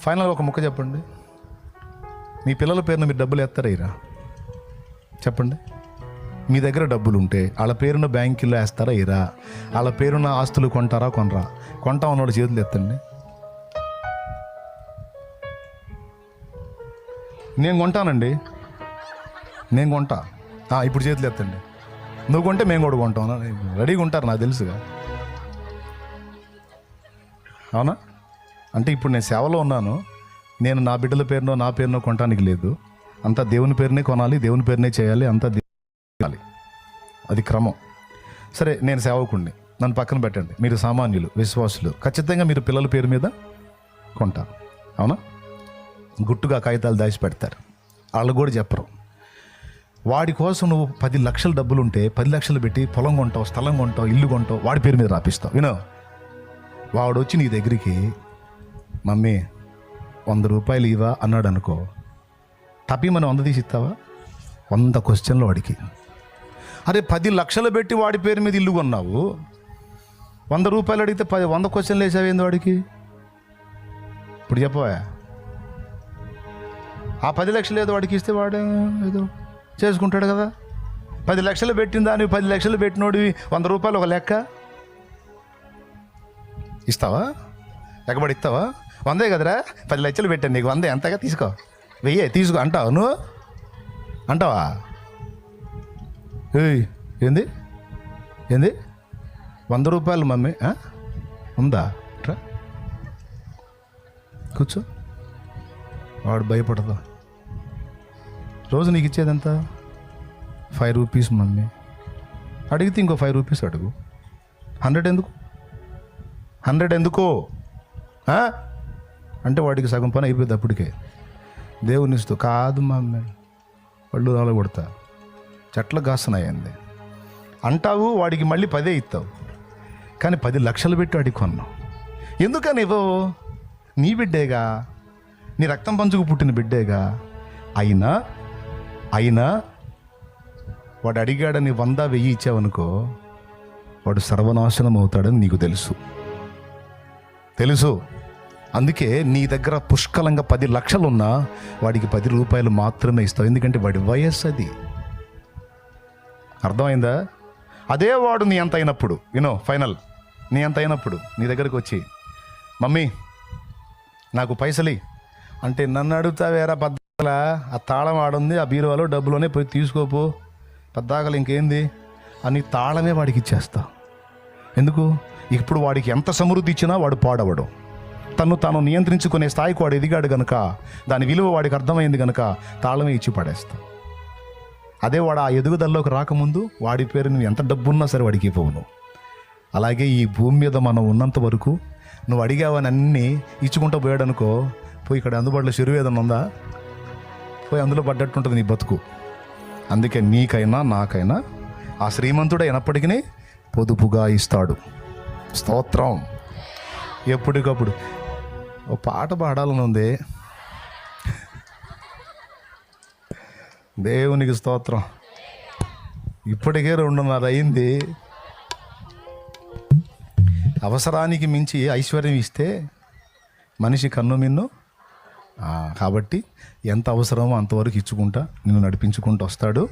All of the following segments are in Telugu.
ఫైనల్ ఒక ముక్క చెప్పండి. మీ పిల్లల పేరున మీరు డబ్బులు ఎత్తారా చెప్పండి. మీ దగ్గర డబ్బులు ఉంటే వాళ్ళ పేరున బ్యాంకుల్లో వేస్తారా ఇరా వాళ్ళ పేరున ఆస్తులు కొంటారా కొనరా? కొంటా ఉన్నోడు చేతులు ఎత్తండి. నేను కొంటానండి. నేను కొంటా. ఇప్పుడు చేతులు ఎత్తండి. నువ్వు కొంటే మేము కూడా కొంటాం. రెడీగా ఉంటారు నాకు తెలుసుగా. అవునా? అంటే ఇప్పుడు నేను సేవలో ఉన్నాను. నేను నా బిడ్డల పేరునో నా పేరునో కొనడానికి లేదు. అంతా దేవుని పేరునే కొనాలి దేవుని పేరునే చేయాలి అంతా దేవుని చేయాలి. అది క్రమం. సరే నేను సేవకుణ్ణి. నన్ను పక్కన పెట్టండి. మీరు సామాన్యులు విశ్వాసులు. ఖచ్చితంగా మీరు పిల్లల పేరు మీద కొంటారు అవునా? గుట్టుగా కాగితాలు దాచి పెడతారు. వాళ్ళు కూడా చెప్పరు. వాడి కోసం నువ్వు పది లక్షల డబ్బులు ఉంటే పది లక్షలు పెట్టి పొలం కొంటావు స్థలం కొంటావు ఇల్లు కొంటావు వాడి పేరు మీద రాపిస్తావు. వినో? వాడు వచ్చి నీ దగ్గరికి మమ్మీ వంద రూపాయలు ఇవా అన్నాడు అనుకో. తప్పి మనం వంద తీసి ఇస్తావా? వంద క్వశ్చన్లు వాడికి. అరే పది లక్షలు పెట్టి వాడి పేరు మీద ఇల్లు కొన్నావు? వంద రూపాయలు అడిగితే పది వంద క్వశ్చన్లు వేసావేంది వాడికి? ఇప్పుడు చెప్పవా? ఆ పది లక్షలు ఏదో వాడికి ఇస్తే వాడు ఏదో చేసుకుంటాడు కదా. పది లక్షలు పెట్టిన దాని పది లక్షలు పెట్టినోడివి వంద రూపాయలు ఒక లెక్క? ఇస్తావా? ఎగబడి ఇస్తావా? వందే కదరా? పది లక్షలు పెట్టాను నీకు. వందే. ఎంతగా తీసుకో. వెయ్యే. తీసుకో. అంటావు? నువ్వు? అంటావా? ఏయ్ ఏంది? ఏంది? వంద రూపాయలు మమ్మీ ఉందా? ట్రా కూర్చో. వాడు భయపడదా. రోజు నీకు ఇచ్చేది ఎంత? Five rupees mummy. అడిగితే ఇంకో ఫైవ్ రూపీస్ అడుగు. హండ్రెడ్ ఎందుకు? హండ్రెడ్ ఎందుకో? అంటే వాడికి సగం పని అయిపోయింది అప్పటికే. దేవుని ఇస్తూ కాదు మా వాళ్ళు రాలగొడతా కొడతా చెట్లు కాస్తున్నాయండి అంటావు వాడికి మళ్ళీ పదే ఇస్తావు కానీ పది లక్షలు పెట్టి వాడికి కొన్నావు. ఎందుకని ఇవ్వవు? నీ బిడ్డేగా? నీ రక్తం పంచుకు పుట్టిన బిడ్డేగా? అయినా అయినా వాడు అడిగాడని వంద వెయ్యి ఇచ్చావనుకో వాడు సర్వనాశనం అవుతాడని నీకు తెలుసు. తెలుసు. అందుకే నీ దగ్గర పుష్కలంగా పది లక్షలు ఉన్నా వాడికి పది రూపాయలు మాత్రమే ఇస్తావు. ఎందుకంటే వాడి వయస్సు అది. అర్థమైందా? అదే వాడు నీ అంత అయినప్పుడు. యూనో ఫైనల్ నీ అంత అయినప్పుడు. నీ దగ్గరకు వచ్చి మమ్మీ నాకు పైసలి అంటే నన్ను అడుగుతావేరా పద్దాకల ఆ తాళం ఆడుంది ఆ బీరువాలో డబ్బులోనే పోయి తీసుకోపో. పద్దాకలు ఇంకేంది? అని తాళమే వాడికి ఇచ్చేస్తావు ఎందుకు? ఇప్పుడు వాడికి ఎంత సమృద్ధి ఇచ్చినా వాడు పాడవడు. తను తాను నియంత్రించుకునే స్థాయికి వాడు ఎదిగాడు గనక దాని విలువ వాడికి అర్థమైంది గనక తాళమే ఇచ్చి పడేస్తా. అదే వాడు ఆ ఎదుగుదలలోకి రాకముందు వాడి పేరు నువ్వు ఎంత డబ్బున్నా సరే వాడికి ఇవ్వవు అలాగే ఈ భూమి మీద మనం ఉన్నంత వరకు నువ్వు అడిగావని అన్నీ ఇచ్చుకుంటూ పోయాడు అనుకో పోయి ఇక్కడ అందుబాటులో చెరువు ఉందా? పోయి అందులో పడ్డట్టు ఉంటుంది నీ బతుకు. అందుకే నీకైనా నాకైనా ఆ శ్రీమంతుడే అయినప్పటికీ పొదుపుగా ఇస్తాడు. స్తోత్రం. ఎప్పటికప్పుడు. ఓ పాట పాడాలని ఉంది దేవునికి స్తోత్రం. ఇప్పటికే రెండున్నర అయింది. అవసరానికి మించి ఐశ్వర్యం ఇస్తే మనిషి కన్ను మిన్ను. కాబట్టి ఎంత అవసరమో అంతవరకు ఇచ్చుకుంటా. నిన్ను నడిపించుకుంటూ వస్తాడు.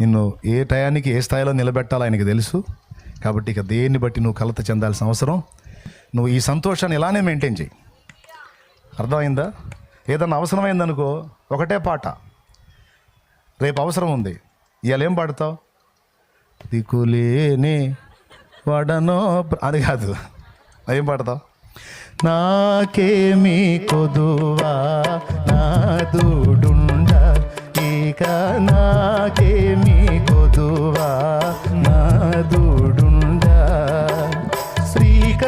నిన్ను ఏ టయానికి ఏ స్థాయిలో నిలబెట్టాలో ఆయనకి తెలుసు. కాబట్టి ఇక దేన్ని బట్టి నువ్వు కలత చెందాల్సిన అవసరం? నువ్వు ఈ సంతోషాన్ని ఇలానే మెయింటైన్ చేయి. అర్థమైందా? ఏదన్నా అవసరమైందనుకో ఒకటే పాట. రేపు అవసరం ఉంది. ఇవాళ ఏం పాడతావు? దిక్కులేని వడనో అది కాదు. ఏం పాడతావు? నాకేమి కొదువా నా దూడు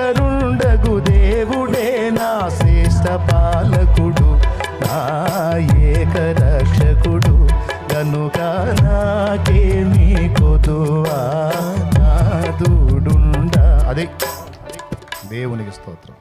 శ్రీకరుండగు దేవుడే నా శ్రేష్ఠ పాలకుడు నా ఏక రక్షకుడు. కనుక నాకేమి కొదువా నాదుడుండ అది దేవునికి స్తోత్రం.